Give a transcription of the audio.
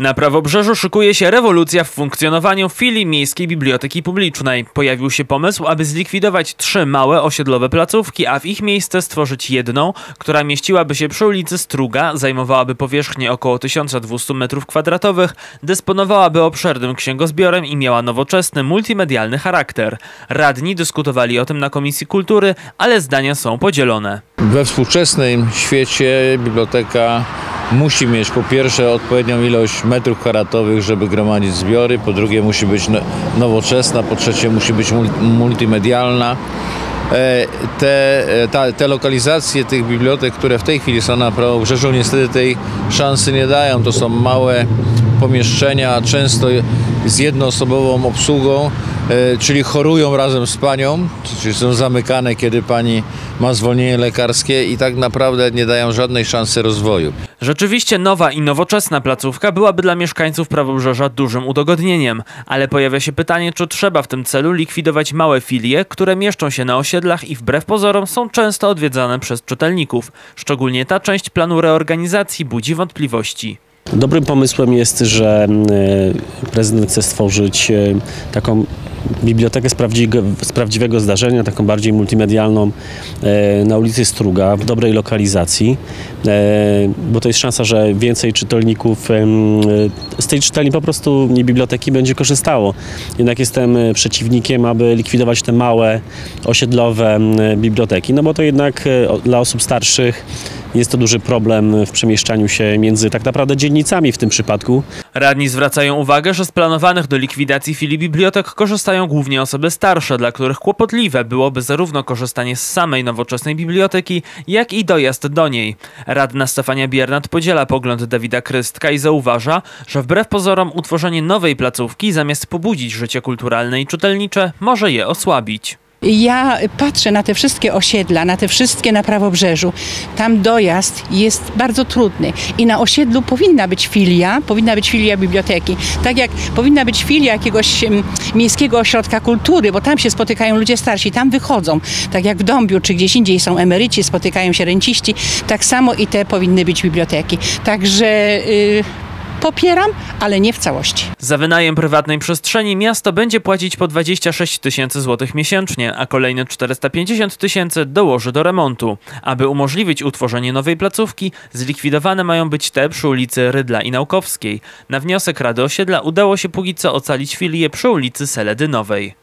Na Prawobrzeżu szykuje się rewolucja w funkcjonowaniu filii Miejskiej Biblioteki Publicznej. Pojawił się pomysł, aby zlikwidować trzy małe osiedlowe placówki, a w ich miejsce stworzyć jedną, która mieściłaby się przy ulicy Struga, zajmowałaby powierzchnię około 1200 m2, dysponowałaby obszernym księgozbiorem i miała nowoczesny, multimedialny charakter. Radni dyskutowali o tym na Komisji Kultury, ale zdania są podzielone. We współczesnym świecie biblioteka musi mieć po pierwsze odpowiednią ilość metrów kwadratowych, żeby gromadzić zbiory, po drugie musi być no- nowoczesna, po trzecie musi być mul- multimedialna. E, Te, e, ta, te lokalizacje tych bibliotek, które w tej chwili są na Prawobrzeżu, niestety tej szansy nie dają. To są małe pomieszczenia, często z jednoosobową obsługą, e, czyli chorują razem z panią, czyli są zamykane, kiedy pani ma zwolnienie lekarskie i tak naprawdę nie dają żadnej szansy rozwoju. Rzeczywiście nowa i nowoczesna placówka byłaby dla mieszkańców Prawobrzeża dużym udogodnieniem, ale pojawia się pytanie, czy trzeba w tym celu likwidować małe filie, które mieszczą się na osiedlach i wbrew pozorom są często odwiedzane przez czytelników. Szczególnie ta część planu reorganizacji budzi wątpliwości. Dobrym pomysłem jest, że e, prezydent chce stworzyć e, taką bibliotekę z prawdziwego, zdarzenia, taką bardziej multimedialną e, na ulicy Struga, w dobrej lokalizacji, bo to jest szansa, że więcej czytelników z tej czytelni po prostu biblioteki będzie korzystało. Jednak jestem przeciwnikiem, aby likwidować te małe osiedlowe biblioteki, no bo to jednak dla osób starszych jest to duży problem w przemieszczaniu się między tak naprawdę dzielnicami w tym przypadku. Radni zwracają uwagę, że z planowanych do likwidacji filii bibliotek korzystają głównie osoby starsze, dla których kłopotliwe byłoby zarówno korzystanie z samej nowoczesnej biblioteki, jak i dojazd do niej. Radna Stefania Biernat podziela pogląd Dawida Krystka i zauważa, że wbrew pozorom utworzenie nowej placówki zamiast pobudzić życie kulturalne i czytelnicze, może je osłabić. Ja patrzę na te wszystkie osiedla, na te wszystkie na prawobrzeżu. Tam dojazd jest bardzo trudny i na osiedlu powinna być filia, powinna być filia biblioteki. Tak jak powinna być filia jakiegoś miejskiego ośrodka kultury, bo tam się spotykają ludzie starsi, tam wychodzą. Tak jak w Dąbiu czy gdzieś indziej są emeryci, spotykają się renciści, tak samo i te powinny być biblioteki. Także y, popieram, ale nie w całości. Za wynajem prywatnej przestrzeni miasto będzie płacić po 26 tysięcy złotych miesięcznie, a kolejne 450 tysięcy dołoży do remontu. Aby umożliwić utworzenie nowej placówki, zlikwidowane mają być te przy ulicy Rydla i Naukowskiej. Na wniosek Rady Osiedla udało się póki co ocalić filię przy ulicy Seledynowej.